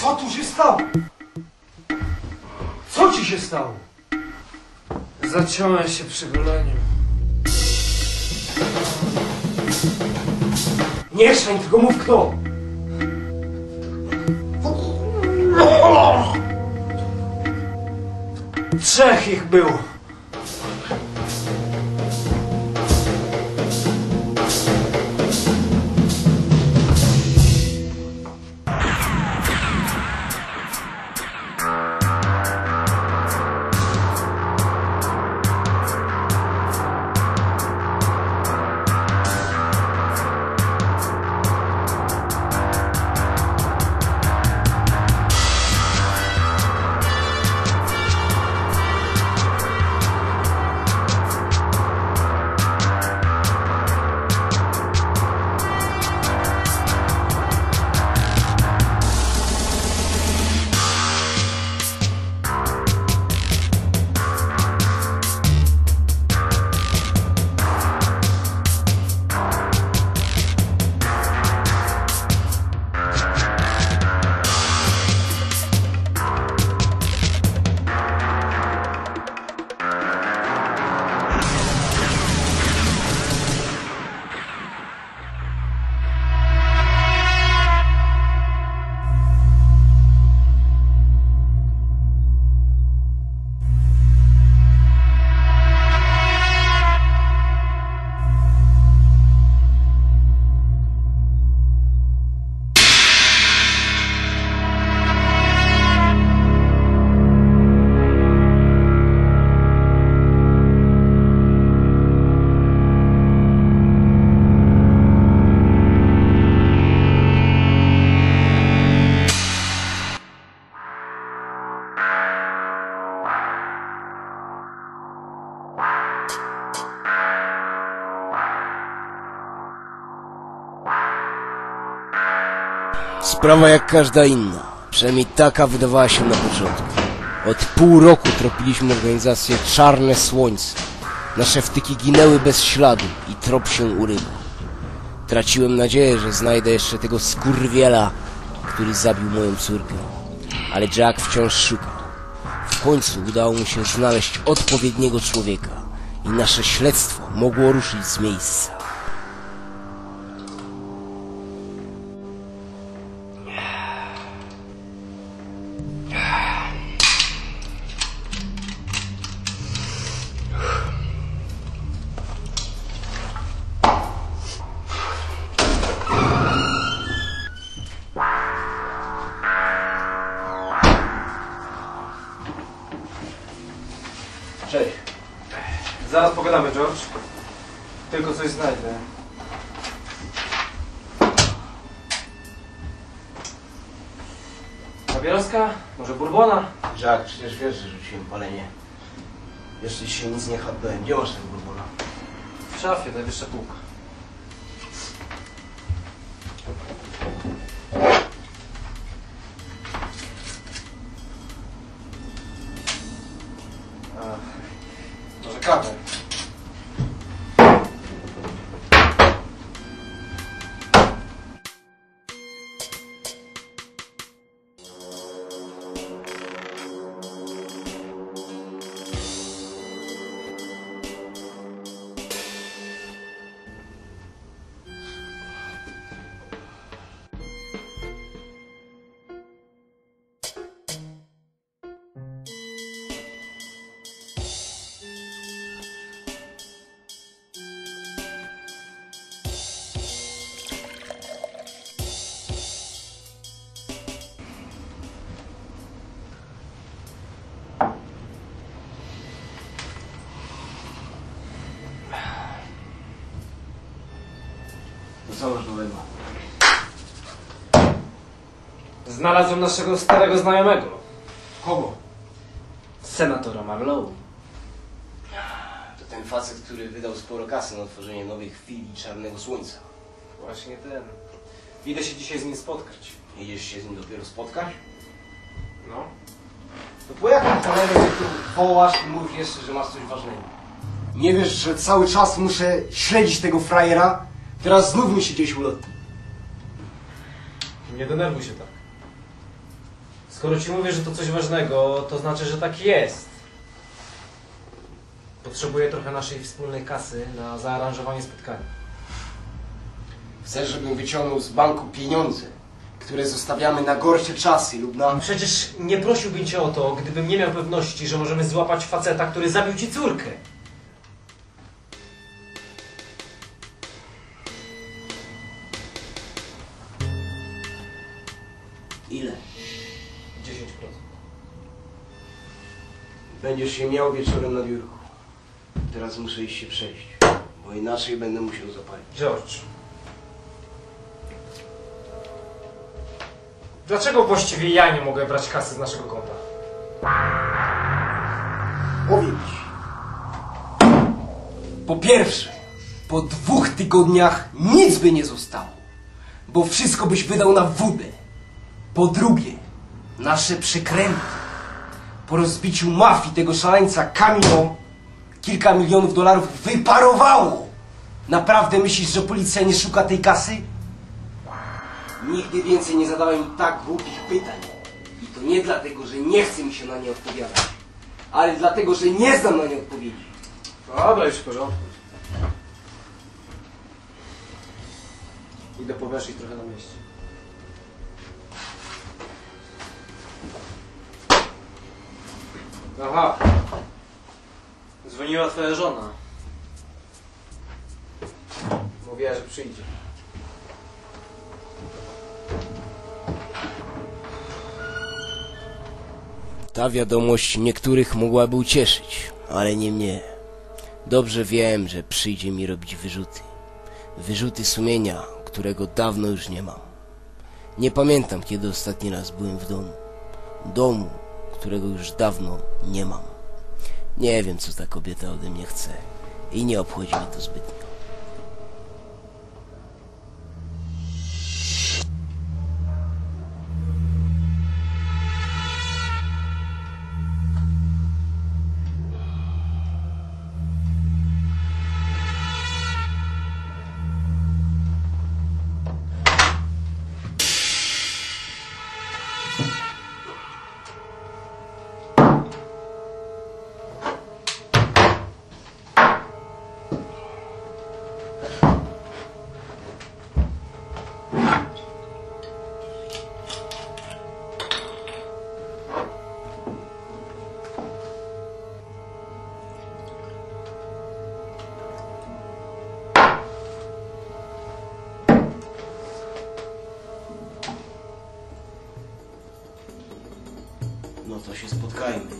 Co tu się stało? Co ci się stało? Zaciąłem się przy goleniu. Nie szeń, tylko mów kto! Trzech ich było. Sprawa jak każda inna. Przynajmniej taka wydawała się na początku. Od pół roku tropiliśmy organizację Czarne Słońce. Nasze wtyki ginęły bez śladu i trop się urywał. Traciłem nadzieję, że znajdę jeszcze tego skurwiela, który zabił moją córkę. Ale Jack wciąż szukał. W końcu udało mu się znaleźć odpowiedniego człowieka i nasze śledztwo mogło ruszyć z miejsca. Zaraz pogadamy, George. Tylko coś znajdę. Papieroska? Może bourbona? Jack, przecież wiesz, że rzuciłem palenie. Jeszcze się nic nie chatnąłem. Gdzie masz tego bourbona? W szafie, najwyższa półka. Może kawę? Masz nowego? Znalazłem naszego starego znajomego. Kogo? Senatora Marlowe. To ten facet, który wydał sporo kasy na tworzenie nowej chwili Czarnego Słońca. Właśnie ten. Idę się dzisiaj z nim spotkać. Idziesz się z nim dopiero spotkać? No. To po jakim cholerę ty tu wołasz i mówisz jeszcze, że masz coś ważnego? Nie wiesz, że cały czas muszę śledzić tego frajera? Teraz znów mi się gdzieś ulotni. Nie denerwuj się tak. Skoro ci mówię, że to coś ważnego, to znaczy, że tak jest. Potrzebuję trochę naszej wspólnej kasy na zaaranżowanie spotkania. Chcesz, żebym wyciągnął z banku pieniądze, które zostawiamy na gorsze czasy lub na... Przecież nie prosiłbym cię o to, gdybym nie miał pewności, że możemy złapać faceta, który zabił ci córkę. Ile? 10%. Będziesz się miał wieczorem na biurku. Teraz muszę iść się przejść, bo inaczej będę musiał zapalić. George. Dlaczego właściwie ja nie mogę brać kasy z naszego konta? Powiem ci. Po pierwsze, po dwóch tygodniach nic by nie zostało, bo wszystko byś wydał na wódę. Po drugie, nasze przekręty. Po rozbiciu mafii tego szaleńca Camilo kilka milionów dolarów wyparowało. Naprawdę myślisz, że policja nie szuka tej kasy? Nigdy więcej nie zadałem tak głupich pytań. I to nie dlatego, że nie chce mi się na nie odpowiadać, ale dlatego, że nie znam na nie odpowiedzi. Dobra, już w porządku. Idę powęszyć trochę na mieście. Aha. Dzwoniła twoja żona. Mówiła, że przyjdzie. Ta wiadomość niektórych mogłaby ucieszyć, ale nie mnie. Dobrze wiem, że przyjdzie mi robić wyrzuty. Wyrzuty sumienia, którego dawno już nie mam. Nie pamiętam, kiedy ostatni raz byłem w domu. Domu, którego już dawno nie mam. Nie wiem, co ta kobieta ode mnie chce i nie obchodzi mnie to zbytnio. No to się spotkajmy.